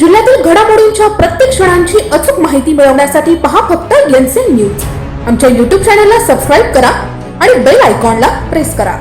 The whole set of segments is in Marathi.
जिल्ह्यातील घडामोडींच्या प्रत्येक क्षणांची अचूक माहिती मिळवण्यासाठी पहा फक्त एनसीएन न्यूज. आमच्या युट्यूब चॅनलला सबस्क्राईब करा आणि बेल आयकॉनला प्रेस करा.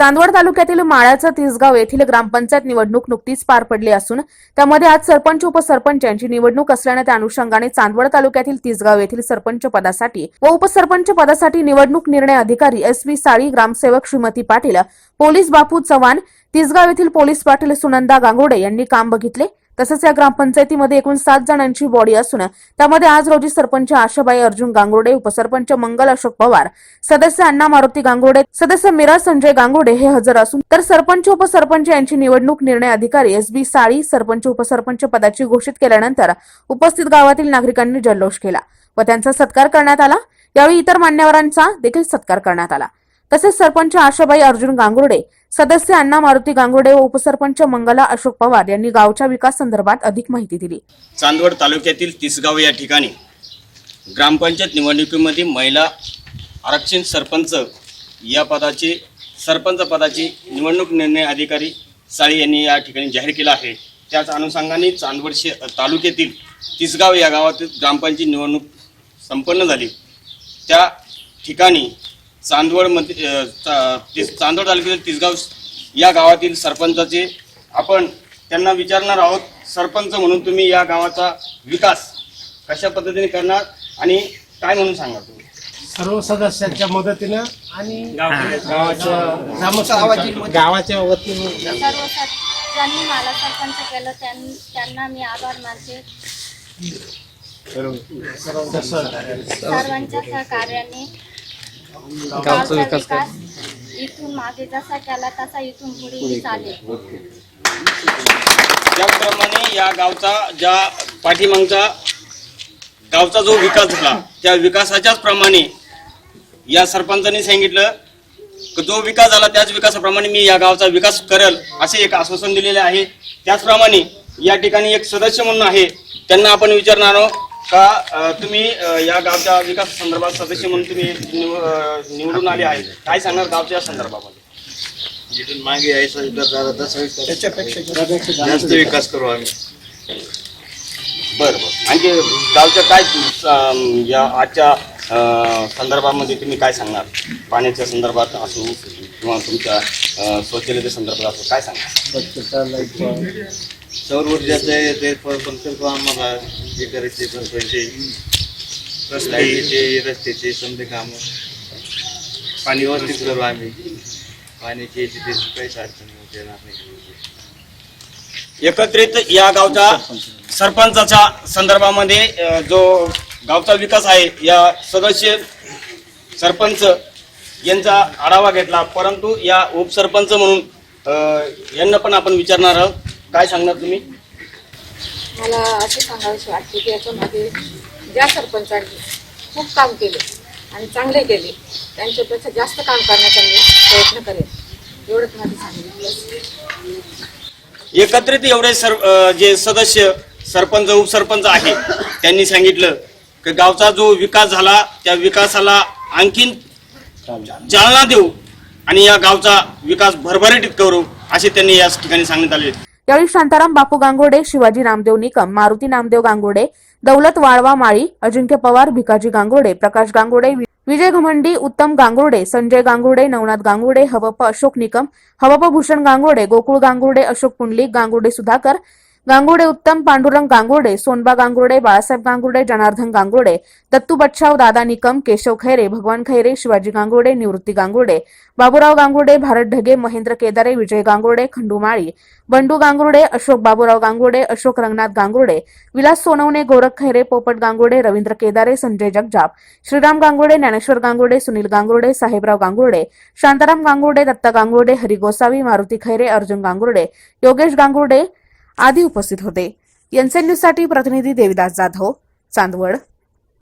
चांदवड तालुक्यातील माळ्याचं तिसगाव येथील ग्रामपंचायत निवडणूक नुकतीच पार पडली असून त्यामध्ये आज सरपंच उपसरपंच यांची निवडणूक असल्याने त्या अनुषंगाने चांदवड तालुक्यातील तिसगाव येथील सरपंच पदासाठी व उपसरपंच पदासाठी निवडणूक निर्णय अधिकारी एस व्ही साळी ग्रामसेवक श्रीमती पाटील पोलीस बापू चव्हाण तिसगाव येथील पोलीस पाटील सुनंदा गांगोडे यांनी काम बघितले. तसंच या ग्रामपंचायतीमध्ये एकूण सात जणांची बॉडी असून त्यामध्ये आज रोजी सरपंच आशाबाई अर्जुन गांगुर्डे उपसरपंच मंगल अशोक पवार सदस्य अण्णा मारुती गांगुर्डे सदस्य मीरा संजय गांगुर्डे हे हजर असून तर सरपंच उपसरपंच यांची निवडणूक निर्णय अधिकारी एस बी साळी सरपंच उपसरपंच पदाची घोषित केल्यानंतर उपस्थित गावातील नागरिकांनी जल्लोष केला व त्यांचा सत्कार करण्यात आला. यावेळी इतर मान्यवरांचा देखील सत्कार करण्यात आला. तसेच सरपंच आशाबाई अर्जुन गांगुर्डे सदस्य अण्णा मारुती गांगुडे व उपसरपंच मंगला अशोक पवार यांनी गावच्या विकास संदर्भात अधिक माहिती दिली. चांदवड तालुक्यातील तिसगाव या ठिकाणी ग्रामपंचायत निवडणुकीमध्ये महिला आरक्षण सरपंच या पदाची सरपंच पदाची निवडणूक निर्णय अधिकारी साळी यांनी या ठिकाणी जाहीर केला आहे. त्याच अनुषंगाने चांदवड शे तालुक्यातील तिसगाव या गावातील ग्रामपंचायत निवडणूक संपन्न झाली. त्या ठिकाणी चांदवडमध्ये चांदवड तालुक्यातील तिसगाव या गावातील सरपंचाचे आपण त्यांना विचारणार आहोत. सरपंच म्हणून तुम्ही या गावाचा विकास कशा पद्धतीने करणार आणि काय म्हणून सांगा तुम्ही? सर्व सदस्यांच्या मदतीनं आणि गावाच्या गावाच्या वतीनं. सर्व ज्यांनी मला सरपंच केलं त्यां- त्यांना मी आभार मानते. सर्वांच्या सहकार्याने गावचा विकास इथून मागे जसा केला तसा इथून पुढे चालेल. त्याचप्रमाणे या गावचा ज्या पाठीमागचा गावचा जो विकास झाला त्या विकासाच्याच प्रमाणे या सरपंचांनी सांगितलं की जो विकास झाला त्याच विकासाप्रमाणे मी या गावचा विकास करेल असे एक आश्वासन दिलेले आहे. त्याचप्रमाणे या ठिकाणी एक सदस्य म्हणून आहे त्यांना आपण विचारणार आहोत. का तुम्ही या गावच्या विकास संदर्भात सदस्य म्हणून तुम्ही निवडून आले आहे. काय सांगणार गावच्या संदर्भामध्ये? जिथून मागे यायचा विकास झाला तसा विकास त्याच्यापेक्षा जास्त विकास करू आम्ही. बरं बरं. आणखी गावच्या काय या आजच्या संदर्भामध्ये तुम्ही काय सांगणार? पाण्याच्या संदर्भात असो किंवा तुमच्या शौचालयाच्या संदर्भात असो काय सांगणार? सौर ऊर्जाचं आहे ते पण आम्हाला जे करायचे पण पैसे रस्त्याचे रस्त्याचे समजे काम. पाणी व्यवस्थित करू आम्ही. पाण्याची याची त्याची काहीच अडचण येणार नाही. एकत्रित या गावचा सरपंचाच्या संदर्भामध्ये अं, जो गावचा विकास आहे या सदस्य सरपंच यांचा आढावा घेतला. परंतु या उपसरपंच म्हणून अं, यांना पण आपण विचारणार आहोत. काय सांगणार तुम्ही? मला असे सांगावेसे वाटते की याच्यामध्ये ज्या सरपंचांनी खूप काम केले आणि चांगले केले त्यांच्यापेक्षा जास्त काम करण्याचा मी प्रयत्न करेन. एवढंच माझं सांगितलं एकत्रित एवढे सर अ, जे सदस्य सरपंच उपसरपंच आहे त्यांनी सांगितलं की गावचा जो विकास झाला त्या विकासाला आणखीन चालना देऊ आणि या गावचा विकास भरभराटीत करू असे त्यांनी या ठिकाणी सांगण्यात आले यावेळी शांताराम बापू गांगोडे शिवाजी नामदेव निकम मारुती नामदेव गांगोडे दौलत वाळवा माळी अजिंक्य पवार भिकाजी गांगोडे प्रकाश गांगोडे विजय घमंडी उत्तम गांगोडे संजय गांगोडे नवनाथ गांगोडे हवप अशोक निकम हवप भूषण गांगोडे गोकुळ गांगोडे अशोक पुंडलिक गांगोडे सुधाकर गांगोडे, उत्तम पांडुरंग गांगोडे, सोनबा गांगोडे, बाळासाहेब गांगोडे, जनार्दन गांगोडे, दत्तू बच्छाव, दादा निकम, केशव खैरे, भगवान खैरे, शिवाजी गांगोडे, निवृत्ती गांगोडे, बाबूराव गांगोडे, भारत ढगे, महेंद्र केदारे, विजय गांगोडे, खंडू माळी, बंडू गांगुर्डे अशोक बाबूराव गांगुर्डे अशोक रंगनाथ गांगुर्डे विलास सोनवणे, गोरख खैरे, पोपट गांगुर्डे रवींद्र केदारे, संजय जगजाप, श्रीराम गांगुर्डे ज्ञानेश्वर गांगुर्डे सुनील गांगुर्डे साहेबराव गांगुर्डे शांताराम गांगुर्डे दत्ता गांगुर्डे हरी गोसावी, मारुती खैरे, अर्जुन गांगुर्डे योगेश गांगुर्डे आदी उपस्थित होते. एनसेन न्यूजसाठी प्रतिनिधी देविदास जाधव चांदवड.